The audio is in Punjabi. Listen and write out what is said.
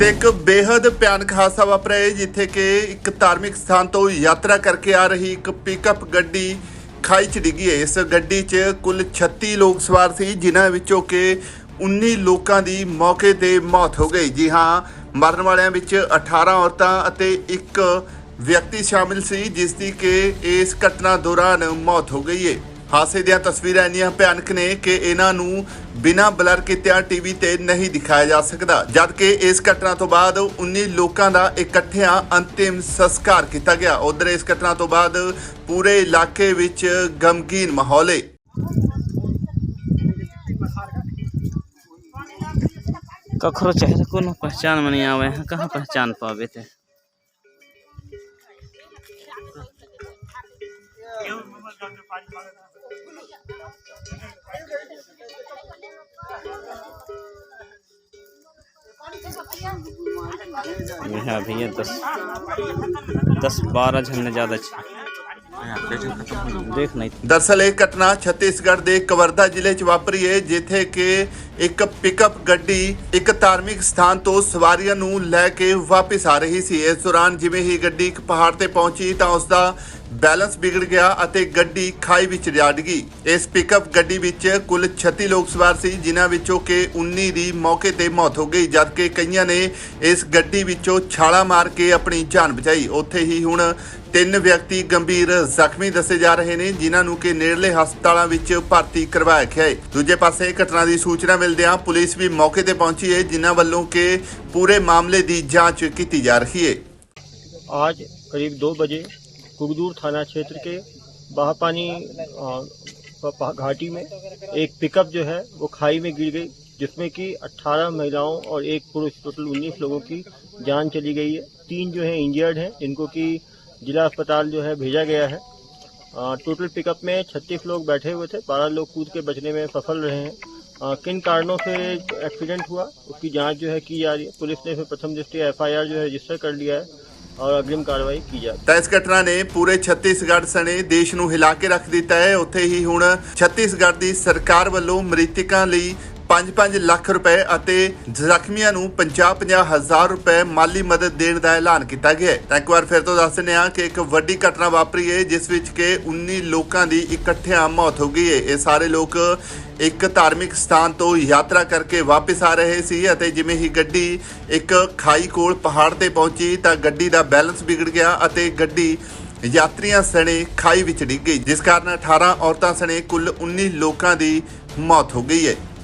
ਤੇ ਇੱਕ ਬੇहद ਭਿਆਨਕ ਹਾਦਸਾ ਵਾਪਰਿਆ ਹੈ, ਜਿੱਥੇ ਕਿ ਇੱਕ ਧਾਰਮਿਕ ਸਥਾਨ ਤੋਂ ਯਾਤਰਾ ਕਰਕੇ ਆ ਰਹੀ ਇੱਕ ਪਿਕਅਪ ਗੱਡੀ ਖਾਈ ਚ ਡਿੱਗੀ ਹੈ। ਇਸ ਗੱਡੀ 'ਚ ਕੁੱਲ 36 ਲੋਕ ਸਵਾਰ ਸੀ, ਜਿਨ੍ਹਾਂ ਵਿੱਚੋਂ ਕਿ 19 ਲੋਕਾਂ ਦੀ ਮੌਕੇ ਤੇ ਮੌਤ ਹੋ ਗਈ। ਜੀ ਹਾਂ, ਮਰਨ ਵਾਲਿਆਂ ਵਿੱਚ 18 ਔਰਤਾਂ ਅਤੇ ਇੱਕ ਵਿਅਕਤੀ ਸ਼ਾਮਿਲ ਸੀ, ਜਿਸ ਦੀ ਕਿ ਇਸ ਘਟਨਾ ਦੌਰਾਨ ਮੌਤ ਹੋ ਗਈ ਹੈ। ਹਾਦਸੇ ਦੀਆਂ ਤਸਵੀਰਾਂ ਇੰਨੀਆਂ ਭਿਆਨਕ ਨੇ ਕਿ ਇਹਨਾਂ ਨੂੰ ਬਿਨਾਂ ਬਲਰ ਕੀਤਿਆਂ ਟੀਵੀ ਤੇ ਨਹੀਂ ਦਿਖਾਇਆ ਜਾ ਸਕਦਾ ਜਦ ਕਿ ਇਸ ਘਟਨਾ ਤੋਂ ਬਾਅਦ 19 ਲੋਕਾਂ ਦਾ ਇਕੱਠਿਆਂ ਅੰਤਿਮ ਸੰਸਕਾਰ ਕੀਤਾ ਗਿਆ ਉਧਰ ਇਸ ਘਟਨਾ ਤੋਂ ਬਾਅਦ ਪੂਰੇ ਇਲਾਕੇ ਵਿੱਚ ਗਮਗੀਨ ਮਾਹੌਲ ਹੈ कखरो चेहरा कोनो पहचान में नहीं आवे हैं कहाँ पहचान पावे थे यहाँ भैया दस दस बारह झंडे ज़्यादा अच्छे। ਦੇਖ ਦਰਸਲ ਇਹ ਘਟਨਾ ਛੱਤੀਸਗੜ੍ਹ ਦੇ ਕਵਰਧਾ ਜ਼ਿਲ੍ਹੇ 'ਚ ਵਾਪਰੀ ਹੈ ਜਿੱਥੇ ਕਿ ਇੱਕ ਪਿਕਅਪ ਗੱਡੀ ਇੱਕ ਧਾਰਮਿਕ ਸਥਾਨ ਤੋਂ ਸਵਾਰੀਆਂ ਨੂੰ ਲੈ ਕੇ ਵਾਪਸ ਆ ਰਹੀ ਸੀ। ਇਸ ਦੌਰਾਨ ਜਿਵੇਂ ਹੀ ਗੱਡੀ ਇੱਕ ਪਹਾੜ ਤੇ ਪਹੁੰਚੀ ਤਾਂ ਉਸ ਦਾ ਬੈਲੈਂਸ ਵਿਗੜ ਗਿਆ ਅਤੇ ਗੱਡੀ ਖਾਈ ਵਿੱਚ ਜਾ ਡਿੱਗੀ। ਇਸ ਪਿਕਅਪ ਗੱਡੀ ਵਿੱਚ ਕੁੱਲ 36 ਲੋਕ ਸਵਾਰ ਸੀ, ਜਿਨ੍ਹਾਂ ਵਿੱਚੋਂ ਕਿ 19 ਦੀ ਮੌਕੇ ਤੇ ਮੌਤ ਹੋ ਗਈ, ਜਦਕਿ ਕਈਆਂ ਨੇ ਇਸ ਗੱਡੀ ਵਿੱਚੋਂ ਛਾਲਾ ਮਾਰ ਕੇ ਆਪਣੀ ਜਾਨ ਬਚਾਈ। ਉੱਥੇ ਹੀ ਹੁਣ ਤਿੰਨ ਵਿਅਕਤੀ ਗੰਭੀਰ ਜ਼ਖਮੀ ਦੱਸੇ ਜਾ ਰਹੇ ਨੇ ਜਿਨ੍ਹਾਂ ਨੂੰ ਕਿ ਨੇੜਲੇ ਹਸਪਤਾਲਾਂ ਵਿੱਚ ਭਰਤੀ ਕਰਵਾਇਆ ਗਿਆ ਹੈ ਦੂਜੇ ਪਾਸੇ ਘਟਨਾ ਦੀ ਸੂਚਨਾ ਮਿਲਦਿਆਂ ਪੁਲਿਸ ਵੀ ਮੌਕੇ ਤੇ ਪਹੁੰਚੀ ਹੈ ਜਿਨ੍ਹਾਂ ਵੱਲੋਂ ਕਿ ਪੂਰੇ ਮਾਮਲੇ ਦੀ ਜਾਂਚ ਕੀਤੀ ਜਾ ਰਹੀ ਹੈ आज करीब दो बजे कुगदूर थाना क्षेत्र के बाहापानी अ, प- प- घाटी में एक पिकअप जो है वो खाई में गिर गई जिसमें कि 18 महिलाओं और एक पुरुष टोटल 19 लोगों की जान चली गई है तीन जो है इंजर्ड हैं जिनको कि जिला अस्पताल जो है भेजा गया है अ, टोटल पिकअप में 36 लोग बैठे हुए थे 12 लोग कूद के बचने में सफल रहे हैं अ, किन कारणों से एक्सीडेंट हुआ उसकी जांच जो है की जा रही है पुलिस ने फिर प्रथम दृष्टि एफआईआर जो है रजिस्टर कर लिया है और अग्रिम कार्रवाई की जा रही है ਤਾਂ ਇਸ ਘਟਨਾ ਨੇ ਪੂਰੇ ਛੱਤੀਸਗੜ੍ਹ ਸਣੇ ਦੇਸ਼ ਨੂੰ ਹਿਲਾ ਕੇ ਰੱਖ ਦਿੱਤਾ ਹੈ ਉੱਥੇ ਹੀ ਹੁਣ ਛੱਤੀਸਗੜ੍ਹ ਦੀ ਸਰਕਾਰ ਵੱਲੋਂ ਮ੍ਰਿਤਕਾਂ ਲਈ 5-5 ਲੱਖ ਰੁਪਏ ਅਤੇ ਜ਼ਖਮੀਆਂ ਨੂੰ 50-50 ਹਜ਼ਾਰ ਰੁਪਏ ਮਾਲੀ ਮਦਦ ਦੇਣ ਦਾ ਐਲਾਨ ਕੀਤਾ ਗਿਆ ਹੈ। ਤਾਂ ਇੱਕ ਵਾਰ ਫਿਰ ਤੋਂ ਦੱਸ ਦਿੰਦੇ ਹਾਂ ਕਿ ਇੱਕ ਵੱਡੀ ਘਟਨਾ ਵਾਪਰੀ ਹੈ, ਜਿਸ ਵਿੱਚ ਕਿ 19 ਲੋਕਾਂ ਦੀ ਇਕੱਠਿਆਂ ਮੌਤ ਹੋ ਗਈ ਹੈ। ਇਹ ਸਾਰੇ ਲੋਕ ਇੱਕ ਧਾਰਮਿਕ ਸਥਾਨ ਤੋਂ ਯਾਤਰਾ ਕਰਕੇ ਵਾਪਸ ਆ ਰਹੇ ਸੀ ਅਤੇ ਜਿਵੇਂ ਹੀ ਗੱਡੀ ਇੱਕ ਖਾਈ ਕੋਲ ਪਹਾੜ ਤੇ ਪਹੁੰਚੀ ਤਾਂ ਗੱਡੀ ਦਾ ਬੈਲੈਂਸ ਵਿਗੜ ਗਿਆ ਅਤੇ ਗੱਡੀ ਯਾਤਰੀਆਂ ਸਣੇ ਖਾਈ ਵਿੱਚ ਡਿੱਗ ਗਈ, ਜਿਸ ਕਾਰਨ 18 ਔਰਤਾਂ ਸਣੇ ਕੁੱਲ 19 ਲੋਕਾਂ ਦੀ ਮੌਤ ਹੋ ਗਈ ਹੈ।